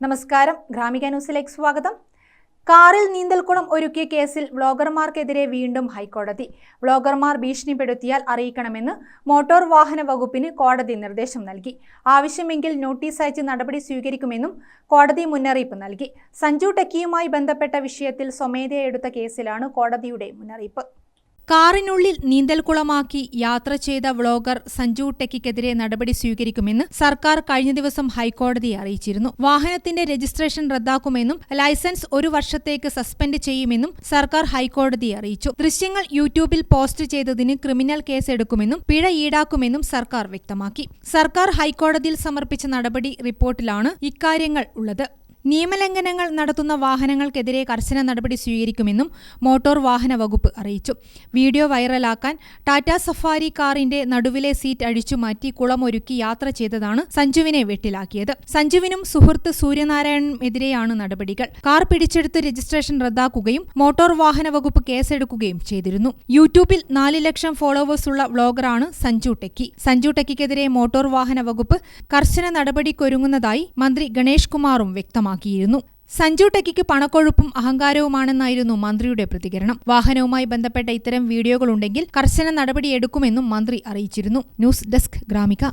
നമസ്കാരം. ഗ്രാമിക ന്യൂസിലേക്ക് സ്വാഗതം. കാറിൽ നീന്തൽക്കുളം ഒരുക്കിയ കേസിൽ വ്ളോഗർമാർക്കെതിരെ വീണ്ടും ഹൈക്കോടതി. വ്ളോഗർമാർ ഭീഷണിപ്പെടുത്തിയാൽ അറിയിക്കണമെന്ന് മോട്ടോർ വാഹന വകുപ്പിന് കോടതി നിർദ്ദേശം നൽകി. ആവശ്യമെങ്കിൽ നോട്ടീസ് അയച്ച് നടപടി സ്വീകരിക്കുമെന്നും കോടതി മുന്നറിയിപ്പ് നൽകി. സഞ്ജു ടെക്കിയുമായി ബന്ധപ്പെട്ട വിഷയത്തിൽ സ്വമേധയെടുത്ത കേസിലാണ് കോടതിയുടെ മുന്നറിയിപ്പ്. കാറിനുള്ളിൽ നീന്തൽക്കുളമാക്കി യാത്ര ചെയ്ത വ്ളോഗർ സഞ്ജു ടെക്കിക്കെതിരെ നടപടി സ്വീകരിക്കുമെന്ന് സർക്കാർ കഴിഞ്ഞ ദിവസം ഹൈക്കോടതിയെ അറിയിച്ചിരുന്നു. വാഹനത്തിന്റെ രജിസ്ട്രേഷൻ റദ്ദാക്കുമെന്നും ലൈസൻസ് ഒരു വർഷത്തേക്ക് സസ്പെൻഡ് ചെയ്യുമെന്നും സർക്കാർ ഹൈക്കോടതിയെ അറിയിച്ചു. ദൃശ്യങ്ങൾ യൂട്യൂബിൽ പോസ്റ്റ് ചെയ്തതിന് ക്രിമിനൽ കേസ് എടുക്കുമെന്നും പിഴ ഈടാക്കുമെന്നും സർക്കാർ വ്യക്തമാക്കി. സർക്കാർ ഹൈക്കോടതിയിൽ സമർപ്പിച്ച നടപടി റിപ്പോർട്ടിലാണ് ഇക്കാര്യങ്ങൾ ഉള്ളത്. നിയമലംഘനങ്ങൾ നടത്തുന്ന വാഹനങ്ങൾക്കെതിരെ കർശന നടപടി സ്വീകരിക്കുമെന്നും മോട്ടോർ വാഹന വകുപ്പ് അറിയിച്ചു. വീഡിയോ വൈറലാക്കാൻ ടാറ്റ സഫാരി കാറിന്റെ നടുവിലെ സീറ്റ് അഴിച്ചുമാറ്റി കുളമൊരുക്കി യാത്ര ചെയ്തതാണ് സഞ്ജുവിനെ വെട്ടിലാക്കിയത്. സഞ്ജുവിനും സുഹൃത്ത് സൂര്യനാരായണനും എതിരെയാണ് നടപടികൾ. കാർ പിടിച്ചെടുത്ത് രജിസ്ട്രേഷൻ റദ്ദാക്കുകയും മോട്ടോർ വാഹന വകുപ്പ് കേസെടുക്കുകയും ചെയ്തിരുന്നു. യൂട്യൂബിൽ നാല് ലക്ഷം ഫോളോവേഴ്സുള്ള വ്ളോഗറാണ് സഞ്ജു ടെക്കി. സഞ്ജു ടെക്കിക്കെതിരെ മോട്ടോർ വാഹന വകുപ്പ് കർശന നടപടിക്കൊരുങ്ങുന്നതായി മന്ത്രി ഗണേഷ് കുമാറും വ്യക്തമാക്കിയിരുന്നു. സഞ്ജു ടെക്കിക്ക് പണക്കൊഴുപ്പും അഹങ്കാരവുമാണെന്നായിരുന്നു മന്ത്രിയുടെ പ്രതികരണം. വാഹനവുമായി ബന്ധപ്പെട്ട ഇത്തരം വീഡിയോകളുണ്ടെങ്കിൽ കർശന നടപടിയെടുക്കുമെന്നും മന്ത്രി അറിയിച്ചിരുന്നു. News desk Gramika.